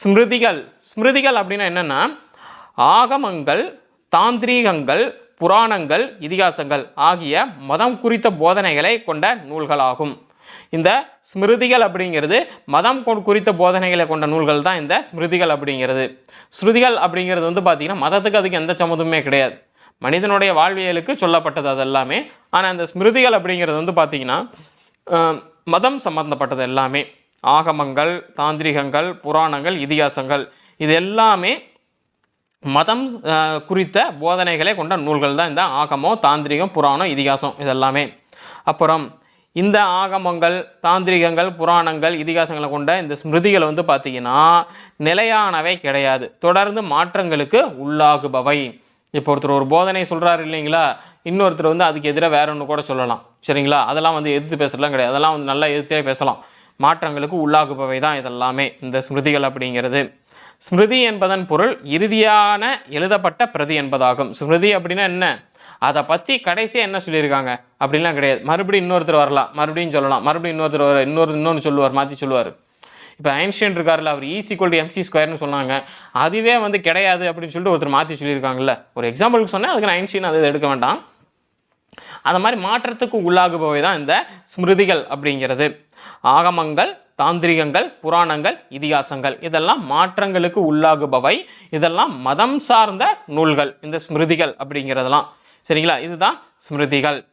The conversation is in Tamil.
ஸ்மிருதிகள். ஸ்மிருதிகள் அப்படின்னா என்னென்னா ஆகமங்கள் தாந்திரீகங்கள் புராணங்கள் இதிகாசங்கள் ஆகிய மதம் குறித்த போதனைகளை கொண்ட நூல்களாகும். இந்த ஸ்மிருதிகள் அப்படிங்கிறது மதம் குறித்த போதனைகளை கொண்ட நூல்கள் தான் இந்த ஸ்மிருதிகள் அப்படிங்கிறது. ஸ்ருதிகள் அப்படிங்கிறது வந்து பார்த்திங்கன்னா மதத்துக்கு அதுக்கு எந்த சம்மதமே கிடையாது. மனிதனுடைய வாழ்வியலுக்கு சொல்லப்பட்டது அது எல்லாமே ஆனால் இந்த ஸ்மிருதிகள் அப்படிங்கிறது வந்து பார்த்திங்கன்னா மதம் சம்பந்தப்பட்டது எல்லாமே. ஆகமங்கள் தாந்திரிகங்கள் புராணங்கள் இதிகாசங்கள். இது எல்லாமே மதம் குறித்த போதனைகளை கொண்ட நூல்கள் தான் இந்த ஆகமம் தாந்திரிகம் புராணம் இதிகாசம் இதெல்லாமே. அப்புறம் இந்த ஆகமங்கள் தாந்திரிகங்கள் புராணங்கள் இதிகாசங்களை கொண்ட இந்த ஸ்மிருதிகளை வந்து பார்த்திங்கன்னா நிலையானவை கிடையாது. தொடர்ந்து மாற்றங்களுக்கு உள்ளாகுபவை. இப்போ ஒருத்தர் ஒரு போதனை சொல்கிறாரு இல்லைங்களா? இன்னொருத்தர் வந்து அதுக்கு எதிராக வேற ஒன்று கூட சொல்லலாம். சரிங்களா? அதெல்லாம் வந்து எதிர்த்து பேசுறதுலாம் கிடையாது. அதெல்லாம் வந்து நல்லா எதிர்த்தே பேசலாம். மாற்றங்களுக்கு உள்ளாகுபவை தான் இதெல்லாமே. இந்த ஸ்மிருதிகள் அப்படிங்கிறது. ஸ்மிருதி என்பதன் பொருள் இறுதியான எழுதப்பட்ட பிரதி என்பதாகும். ஸ்மிருதி அப்படின்னா என்ன? அதை பற்றி கடைசியாக என்ன சொல்லியிருக்காங்க? அப்படின்லாம் கிடையாது. மறுபடியும் இன்னொருத்தர் வரலாம். மறுபடியும் சொல்லலாம். மறுபடியும் இன்னொருத்தர் வர இன்னொரு இன்னொன்று சொல்லுவார் மாற்றி சொல்லுவார். இப்போ ஐன்ஸ்டைன் இருக்கார்ல அவர் is equal to M C ஸ்கொயர்னு சொன்னாங்க. அதுவே வந்து கிடையாது அப்படின்னு சொல்லிட்டு ஒருத்தர் மாற்றி சொல்லியிருக்காங்கல்ல. ஒரு எக்ஸாம்பிளுக்கு சொன்னேன் அதுக்கு நான் ஐன்ஸ்டைன் அதை எடுக்க வேண்டாம். அந்த மாதிரி மாற்றத்துக்கு உள்ளாகுபவை தான் இந்த ஸ்மிருதிகள் அப்படிங்கிறது. ஆகமங்கள் தாந்திரிகங்கள் புராணங்கள் இதிகாசங்கள். இதெல்லாம் மாற்றங்களுக்கு உள்ளாகுபவை. இதெல்லாம் மதம் சார்ந்த நூல்கள் இந்த ஸ்மிருதிகள் அப்படிங்கிறதெல்லாம். சரிங்களா? இதுதான் ஸ்மிருதிகள்.